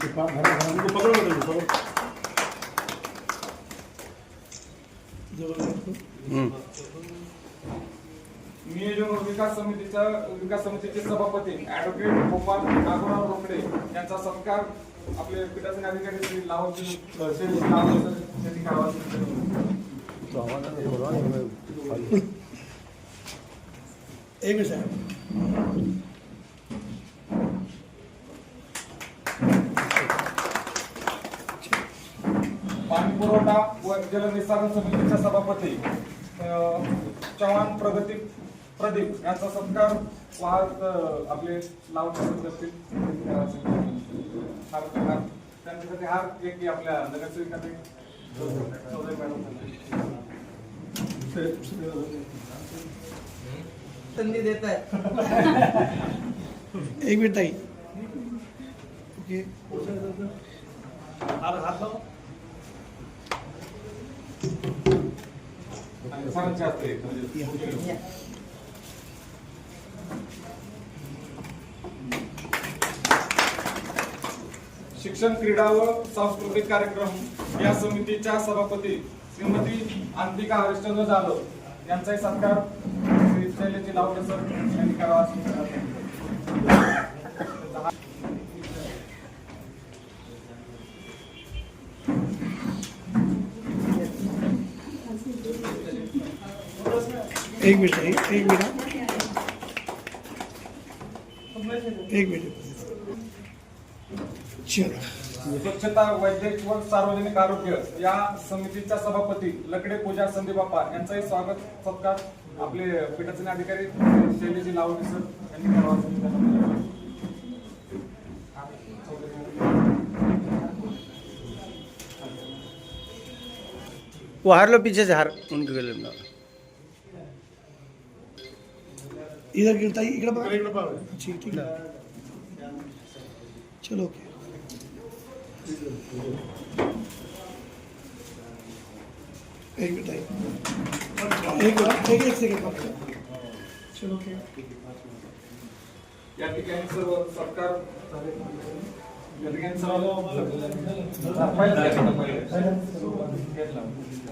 ते पा- घरा- घरा- जवळ जाऊ. नियोजन विकास समितीच्या विकास समितीचे सभापती ऍडव्होकेट गोपाल नागोराव रोकडे यांचा सत्कार आपले पीठासन अधिकारी श्री लावजी श्री लावजी यांनी करावा एक मिनिट साहेब पाणी पुरवठा व जलनिसारण समितीच्या सभापती चव्हाण प्रगती प्रदीप यांचा सत्कार वाहक आपले लावणी हार त्यांच्यासाठी हार एक आपल्या नगरसेविकांनी चौधरी मॅडम. संधी देत आहेत एक मिनिट ताई. ओके. शिक्षण क्रीडा व सांस्कृतिक कार्यक्रम या समितीच्या सभापती श्रीमती अंतिका हरिश्चंद्र जाधव यांचाही सत्कार श्री शैलेजी सर त्यांनी अशी एक मिनिट एक मिनिट एक मिनिट. चलो. स्वच्छता वैद्यक व सार्वजनिक आरोग्य या समितीच्या सभापती लकडे पूजा संदीप बाप्पा यांचाही स्वागत सत्कार. आपले पीठासीन अधिकारी शैलेजी लावडे सर यांनी करावा अशी विनंती आहे. वो हार लो पीछे से हार। उनके गले में। इधर गिरता ही इकडे बघा ठीक ठीक आहे चलो ओके। एक मिनिट एक मिनिट एक एक सेकंड फक्त या ठिकाणी सर्व सरकार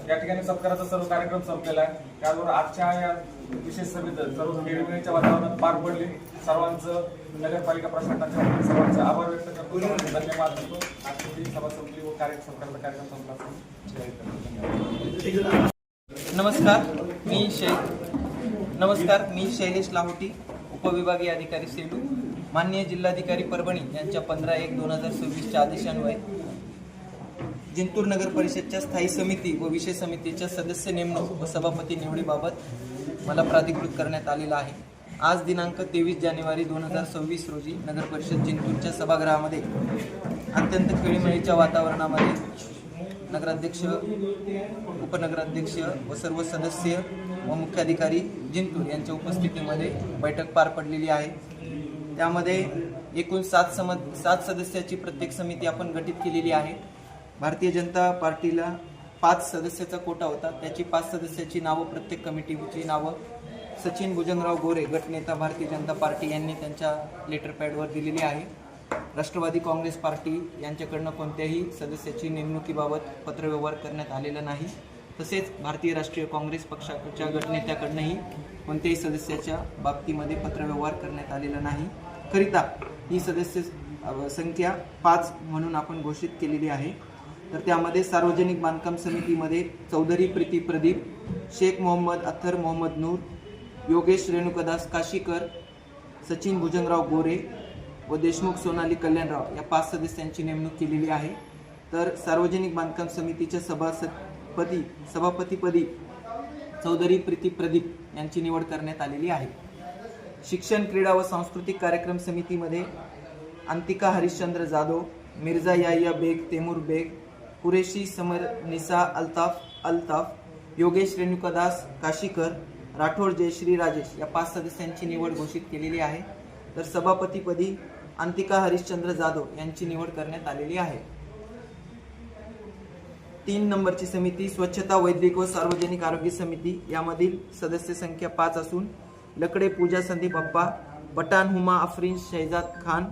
या ठिकाणी सत्काराचा सर्व कार्यक्रम संपलेला आहे. त्याचबरोबर आजच्या या विशेष सभेत सर्व खेळीमेळीच्या वातावरणात पार पडले. सर्वांचं नगरपालिका प्रशासनाच्या सर्वांचे आभार व्यक्त करतो. धन्यवाद देतो. आजची सभा संपली व कार्य सत्काराचा कार्यक्रम संपला नमस्कार. मी शै नमस्कार. मी शैलेश लाहोटी उपविभागीय अधिकारी सेलू. माननीय जिल्हाधिकारी परभणी यांच्या पंधरा एक दोन हजार सव्वीसच्या आदेशान्वये जिंतूर नगर परिषदच्या स्थायी समिती व विषय समितीच्या सदस्य नेमणूक व सभापती निवडीबाबत मला प्राधिकृत करण्यात आलेला आहे. आज दिनांक तेवीस जानेवारी दोन हजार सव्वीस रोजी नगर परिषद जिंतूरच्या सभागृहामध्ये अत्यंत खेळीमेळीच्या वातावरणामध्ये नगराध्यक्ष उपनगराध्यक्ष व सर्व सदस्य व मुख्याधिकारी जिंतूर यांच्या उपस्थितीमध्ये बैठक पार पडलेली आहे. त्यामध्ये एकूण सात सम सात सदस्याची प्रत्येक समिती आपण गठीत केलेली आहे. भारतीय जनता पार्टीला पाच सदस्याचा कोटा होता. त्याची पाच सदस्याची नावं प्रत्येक कमिटीची नावं. सचिन भुजंगराव गोरे गटनेता भारतीय जनता पार्टी यांनी त्यांच्या लेटर पॅडवर दिलेली आहे. राष्ट्रवादी काँग्रेस पार्टी यांच्याकडनं कोणत्याही सदस्याची नेमणुकीबाबत पत्रव्यवहार करण्यात आलेला नाही. तसेच भारतीय राष्ट्रीय काँग्रेस पक्षाच्या गटनेत्याकडनंही कोणत्याही सदस्याच्या बाबतीमध्ये पत्रव्यवहार करण्यात आलेला नाही. करिता ही सदस्य संख्या पाच म्हणून आपण घोषित केलेली आहे. तर त्यामध्ये सार्वजनिक बांधकाम समितीमध्ये चौधरी प्रीती प्रदीप शेख मोहम्मद अथर मोहम्मद नूर योगेश रेणुकदास काशीकर सचिन भुजंगराव गोरे व देशमुख सोनाली कल्याणराव या पाच सदस्यांची नेमणूक केलेली आहे. तर सार्वजनिक बांधकाम समितीच्या सभासद पदी सभापतीपदी चौधरी प्रीती प्रदीप यांची निवड करण्यात आलेली आहे. शिक्षण क्रीडा व सांस्कृतिक कार्यक्रम समितीमध्ये अंतिका हरिश्चंद्र जाधव मिर्झा याहिया बेग तेमूर बेग कुरेशी समर निसा अल्ताफ अल्ताफ योगेश रेणुकादास काशीकर राठोड जयश्री राजेश या पाच सदस्यांची निवड घोषित केलेली आहे. तर सभापतीपदी अंतिका हरिश्चंद्र जाधव यांची निवड करण्यात आलेली आहे. तीन नंबरची समिती स्वच्छता वैद्यक व सार्वजनिक आरोग्य समिती यामधील सदस्य संख्या पाच असून लकडे पूजा संदीप अप्पा पठाण हुमा अफरीन शहजाद खान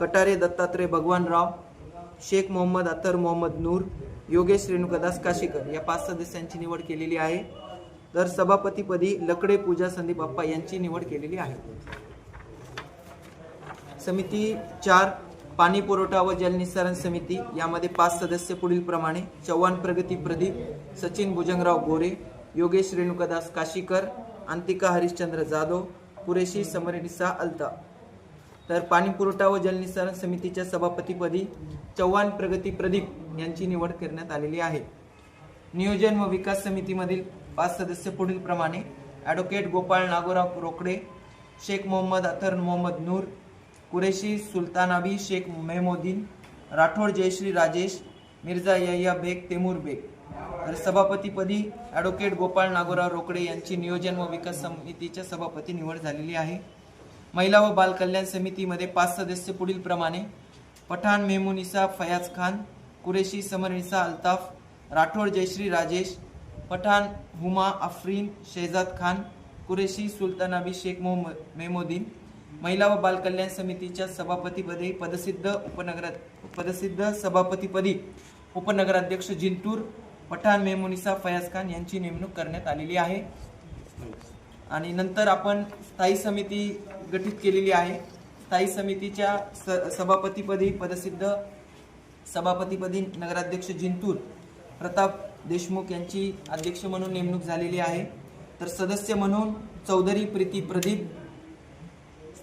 कटारे दत्तात्रय भगवानराव शेख मोहम्मद अतर मोहम्मद नूर योगेश रेणुकादास काशीकर या पाच सदस्यांची निवड केलेली आहे. तर सभापतीपदी लकडे पूजा संदीप अप्पा यांची निवड केलेली आहे. समिती चार पाणी पुरवठा व जलनिस्सारण समिती यामध्ये पाच सदस्य पुढील प्रमाणे चव्हाण प्रगती प्रदीप सचिन भुजंगराव गोरे योगेश रेणुकादास काशीकर अंतिका हरिश्चंद्र जाधव कुरेशी समरनिसा अल्ता. तर पाणी पुरवठा व जलनिस्सारण समितीच्या सभापतीपदी चव्हाण प्रगती प्रदीप यांची निवड करण्यात आलेली आहे. नियोजन व विकास समितीमधील पाच सदस्य पुढील प्रमाणे ॲडव्होकेट गोपाळ नागोराव रोकडे शेख मोहम्मद अथर मोहम्मद नूर कुरेशी सुलतानाबी शेख मेहमोद्दीन राठोड जयश्री राजेश मिर्झा यहिया बेग तेमूर बेग. तर सभापतीपदी ॲडव्होकेट गोपाळ नागोराव रोकडे यांची नियोजन व विकास समितीच्या सभापती निवड झालेली आहे. महिला व बालकल्याण समितीमध्ये पाच सदस्य पुढील प्रमाणे. पठाण मेमुनिसा फयाज खान कुरेशी समरनिसा अल्ताफ राठोड जयश्री राजेश पठाण हुमा अफरीन शेहजाद खान कुरेशी सुलतानाबी शेख मोहम्मद मेमोद्दीन महिला व बालकल्याण समितीच्या सभापतीपदी पदसिद्ध उपनगर पदसिद्ध सभापतीपदी उपनगराध्यक्ष जिंतूर पठाण मेमुनिसा फयाज खान यांची नेमणूक करण्यात आलेली आहे. आणि नंतर आपण स्थायी समिती गठीत केलेली आहे. स्थायी समितीच्या स सभापतीपदी पदसिद्ध सभापतीपदी नगराध्यक्ष जिंतूर प्रताप देशमुख यांची अध्यक्ष म्हणून नेमणूक झालेली आहे. तर सदस्य म्हणून चौधरी प्रीती प्रदीप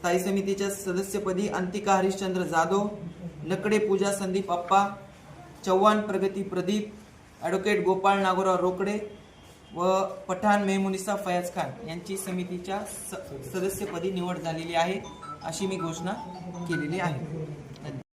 स्थायी समितीच्या सदस्यपदी अंतिका हरिश्चंद्र जाधव लकडे पूजा संदीप अप्पा चव्हाण प्रगती प्रदीप ॲडव्होकेट गोपाळ नागोराव रोकडे व पठाण मेमुनिसा फयाज खान यांची समितीच्या स- सदस्यपदी निवड झालेली आहे अशी मी घोषणा केलेली आहे.